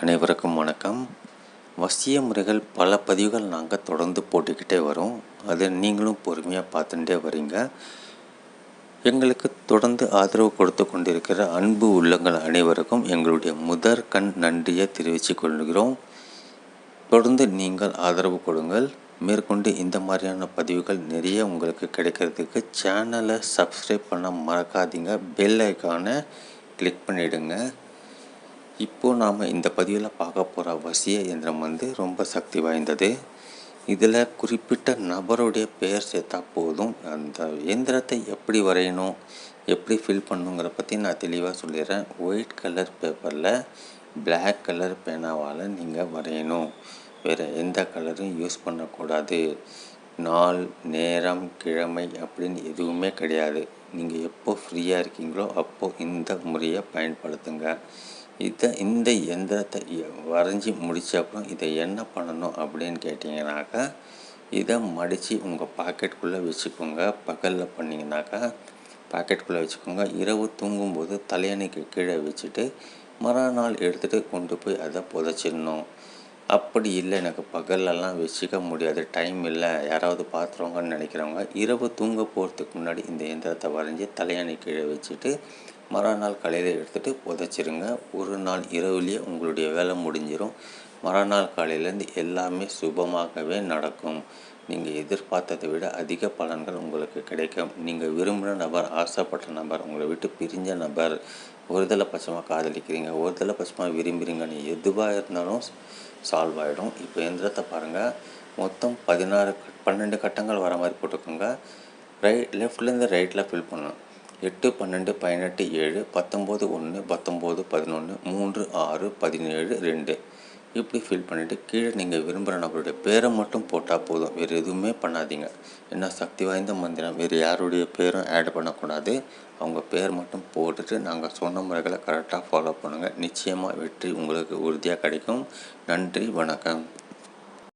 அனைவருக்கும் வணக்கம். வசிய முறைகள் பல பதிவுகள் நாங்கள் தொடர்ந்து போட்டுக்கிட்டே வரோம். அதை நீங்களும் பொறுமையாக பார்த்துட்டே வரீங்க. எங்களுக்கு தொடர்ந்து ஆதரவு கொடுத்து கொண்டிருக்கிற அன்பு உள்ளங்கள் அனைவருக்கும் எங்களுடைய முதற் கண் நன்றியை தெரிவித்து கொள்கிறோம். தொடர்ந்து நீங்கள் ஆதரவு கொடுங்கள். மேற்கொண்டு இந்த மாதிரியான பதிவுகள் நிறைய உங்களுக்கு கிடைக்கிறதுக்கு சேனலை சப்ஸ்கிரைப் பண்ண மறக்காதீங்க. பெல் ஐக்கானை கிளிக் பண்ணிவிடுங்க இப்போது நாம் இந்த பதிவில் பார்க்க போகிற வசிய இயந்திரம் வந்து ரொம்ப சக்தி வாய்ந்தது. இதில் குறிப்பிட்ட நபருடைய பெயர் சேர்த்தா போதும். அந்த இயந்திரத்தை எப்படி வரையணும் எப்படி ஃபில் பண்ணுங்கிற பற்றி நான் தெளிவாக சொல்லிடுறேன். ஒயிட் கலர் பேப்பரில் பிளாக் கலர் பேனாவால் நீங்கள் வரையணும். வேறு எந்த கலரும் யூஸ் பண்ணக்கூடாது. நாள் நேரம் கிழமை அப்படின்னு எதுவுமே கிடையாது. நீங்கள் எப்போ ஃப்ரீயாக இருக்கீங்களோ அப்போது இந்த முறையை பயன்படுத்துங்க. இதை இந்த எந்திரத்தை வரைஞ்சி முடித்த அப்புறம் இதை என்ன பண்ணணும் அப்படின்னு கேட்டிங்கனாக்கா இதை மடித்து உங்கள் பாக்கெட்டுக்குள்ளே வச்சுக்கோங்க. பகலில் பண்ணிங்கனாக்கா பாக்கெட்டுக்குள்ளே வச்சுக்கோங்க. இரவு தூங்கும்போது தலையணைக்கு கீழே வச்சுட்டு மறுநாள் எடுத்துகிட்டு கொண்டு போய் அதை புதைச்சிடணும். அப்படி இல்லை எனக்கு பகல்லலாம் வச்சுக்க முடியாது. டைம் இல்லை. யாராவது பார்த்துருவாங்கன்னு நினைக்கிறவங்க இரவு தூங்க போகிறதுக்கு முன்னாடி இந்த எந்திரத்தை வரைஞ்சி தலையணை கீழே வச்சுட்டு மறுநாள் காலையில் எடுத்துகிட்டு புதைச்சிருங்க. ஒரு நாள் இரவுலேயே உங்களுடைய வேலை முடிஞ்சிடும் மறுநாள் காலையிலேருந்து எல்லாமே சுபமாகவே நடக்கும். நீங்கள் எதிர்பார்த்ததை விட அதிக பலன்கள் உங்களுக்கு கிடைக்கும். நீங்கள் விரும்பின நபர் ஆசைப்பட்ட நபர் உங்களை விட்டு பிரிஞ்ச நபர் ஒருதலை பட்சமாக காதலிக்கிறீங்க ஒருதலை பட்சமாக விரும்புகிறீங்கன்னு எதுவாக இருந்தாலும் சால்வ் ஆகிடும் இப்போ எந்திரத்தை பாருங்கள் மொத்தம் பதினாறு பன்னெண்டு கட்டங்கள் வர மாதிரி போட்டுக்கோங்க. ரைட் லெஃப்ட்லேருந்து ரைட்டில் ஃபில் பண்ணணும். எட்டு பன்னெண்டு பதினெட்டு ஏழு பத்தொம்போது ஒன்று பத்தொம்போது பதினொன்று மூன்று ஆறு பதினேழு ரெண்டு. இப்படி ஃபில் பண்ணிவிட்டு கீழே நீங்கள் விரும்புகிற நபருடைய பேரை மட்டும் போட்டால் போதும். வேறு எதுவுமே பண்ணாதீங்க. ஏன்னா சக்தி வாய்ந்த மந்திரம்? வேறு யாருடைய பேரும் ஆட் பண்ணக்கூடாது. அவங்க பேர் மட்டும் போட்டுட்டு நாங்கள் சொன்ன முறைகளை கரெக்டாக ஃபாலோ பண்ணுங்கள் நிச்சயமாக வெற்றி உங்களுக்கு உறுதியாக கிடைக்கும். நன்றி வணக்கம்.